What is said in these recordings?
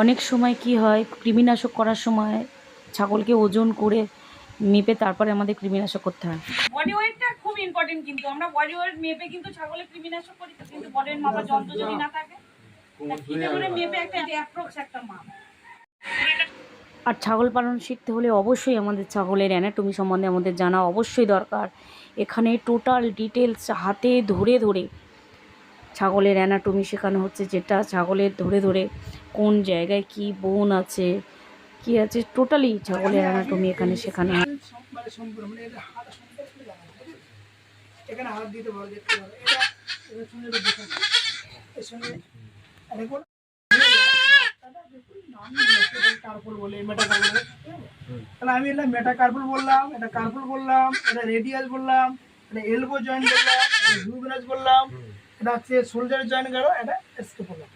অনেক সময় কি হয় কৃমিনাশক করার সময় ছাগলকে ওজন করে মেপে তারপরে আমাদের কৃমিনাশক করতে হয়। বডি ওয়েটটা খুব ইম্পর্টেন্ট কিন্তু আমরা বডি ওয়েট মেপে কিন্তু ছাগলের কৃমিনাশক করি কিন্তু বডি ওয়েট মাপার যন্ত্র যদি না থাকে মেপে একটা অ্যাপ্রক্স একটা মাপ। আর ছাগল পালন শিখতে হলে অবশ্যই আমাদের ছাগলের অ্যানাটমি সম্বন্ধে আমাদের জানা অবশ্যই দরকার। এখানে টোটাল ডিটেলস হাতে ধরে ধরে ছাগলের অ্যানাটমি শেখানো হচ্ছে যেটা ছাগলের ধরে ধরে কোন জায়গায় কি বোন আছে কি আছে টোটালি ছাগলের অ্যানাটমি এখানে হয় মানে মানে আছে? এখানে হাত দিতে পারো দেখতে পারো এটা। এর সঙ্গে বাচ্চাটা দেখুন, আমি এটা মেটাকার্পুল বললাম এটা কার্পুল বললাম এটা রেডিয়াস বললাম এটা এলবো জয়েন্ট বললাম এটা বললাম এটা হচ্ছে শোল্ডার জয়েন্ট গেল এটা স্কেপ বললাম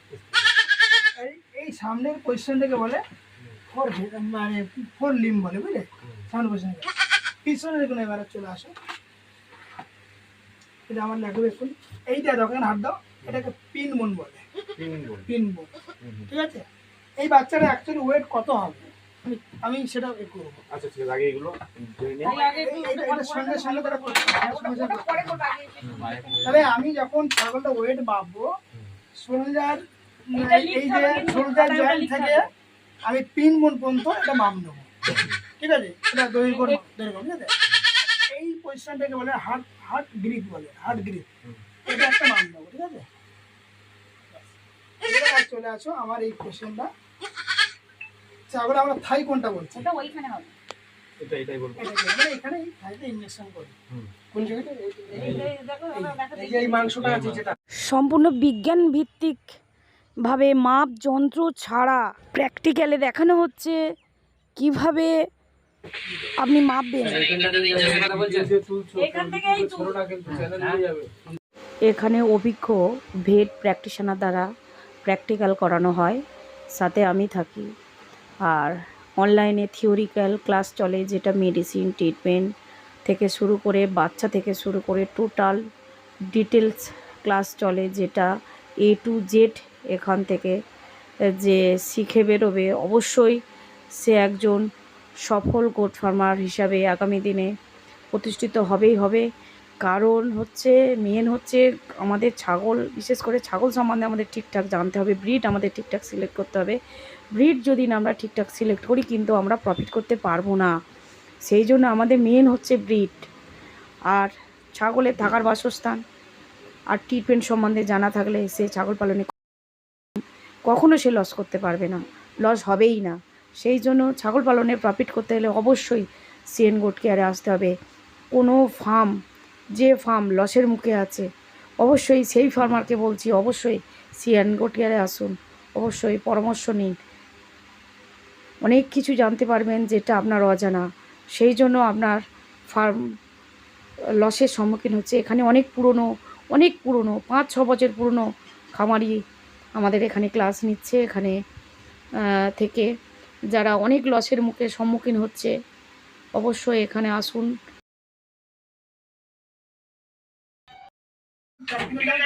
এই সামনের পজিশনটাকে বলে ফোর মানে ফোর লিম বলে বুঝলে? সামনে পজিশন পিছনে দেখুন এবারে চলে আসো। এটা আমার লাগবে এখন এইটা এখানে হাত দাও। এটাকে পিন বোন বলে। পিন বোন ঠিক আছে? এই বাচ্চাটা অ্যাকচুয়ালি ওয়েট কত হবে? আমি- আমি সেটা করব। আচ্ছা ঠিক আছে আগে এগুলো সঙ্গে সঙ্গে তারা তাহলে আমি যখন ছাগলটা ওয়েট শোল্ডার এটা এই যে শোল্ডার জয়েন্ট থেকে আমি পিন বোন পর্যন্ত এটা মাপ নেব। ঠিক আছে? এটা দৈর্ঘ্য দৈর্ঘ্য ঠিক আছে? এই পজিশনটাকে বলে হার্ট হার্ট গ্রিপ বলে হার্ট গ্রিপ এটা একটা মাপ নেব ঠিক আছে? চলে আসো আমার এই কোশ্চেনটা তারপরে আমরা থাই কোনটা বলছি? ওটা ওইখানে হবে। এটা এটাই বলব। এটা এখানে থাইতে ইঞ্জেকশন করি। কোন জায়গাটা এই যে দেখো ওটা দেখা এই যে এই মাংসটা আছে যেটা। সম্পূর্ণ বিজ্ঞান ভিত্তিক ভাবে মাপ যন্ত্র ছাড়া প্র্যাকটিক্যালে দেখানো হচ্ছে কীভাবে আপনি মাপবেন? এখান অভিজ্ঞ ভেট প্র্যাকটিশনার দ্বারা প্র্যাকটিক্যাল করানো হয় সাথে আমি থাকি। আর অনলাইনে থিওরিক্যাল ক্লাস চলে যেটা মেডিসিন ট্রিটমেন্ট থেকে শুরু করে বাচ্চা থেকে শুরু করে টোটাল ডিটেলস ক্লাস চলে যেটা এ টু জেড এখান থেকে যে শিখে বেরোবে, অবশ্যই সে একজন সফল গোট ফার্মার হিসাবে আগামী দিনে প্রতিষ্ঠিত হবেই হবে। কারণ হচ্ছে মেন হচ্ছে আমাদের ছাগল, বিশেষ করে ছাগল সম্বন্ধে আমাদের ঠিকঠাক জানতে হবে ব্রিড আমাদের ঠিকঠাক সিলেক্ট করতে হবে। ব্রিড যদি না আমরা ঠিকঠাক সিলেক্ট করি, কিন্তু আমরা প্রফিট করতে পারব না। সেই জন্য আমাদের মেন হচ্ছে ব্রিড আর ছাগলের থাকার বাসস্থান, আর ট্রিটমেন্ট সম্বন্ধে জানা থাকলে সে ছাগল পালনে কখনো সে লস করতে পারবে না। লস হবেই না। সেই জন্য ছাগল পালনে প্রফিট করতে হলে অবশ্যই সিএন গোট কেয়ারে আসতে হবে। কোনো ফার্ম যে ফার্ম লসের মুখে আছে, অবশ্যই সেই ফার্মারকে বলছি, অবশ্যই সিএন গোট কেয়ারে আসুন। অবশ্যই পরামর্শ নিন। অনেক কিছু জানতে পারবেন যেটা আপনার অজানা। সেই জন্য আপনার ফার্ম লসের সম্মুখীন হচ্ছে। এখানে অনেক পুরনো অনেক পুরনো পাঁচ ছ বছর পুরনো খামারি আমাদের এখানে ক্লাস নিচ্ছে, এখানে থেকে যারা অনেক লসের মুখে সম্মুখীন হচ্ছে, অবশ্যই এখানে আসুন।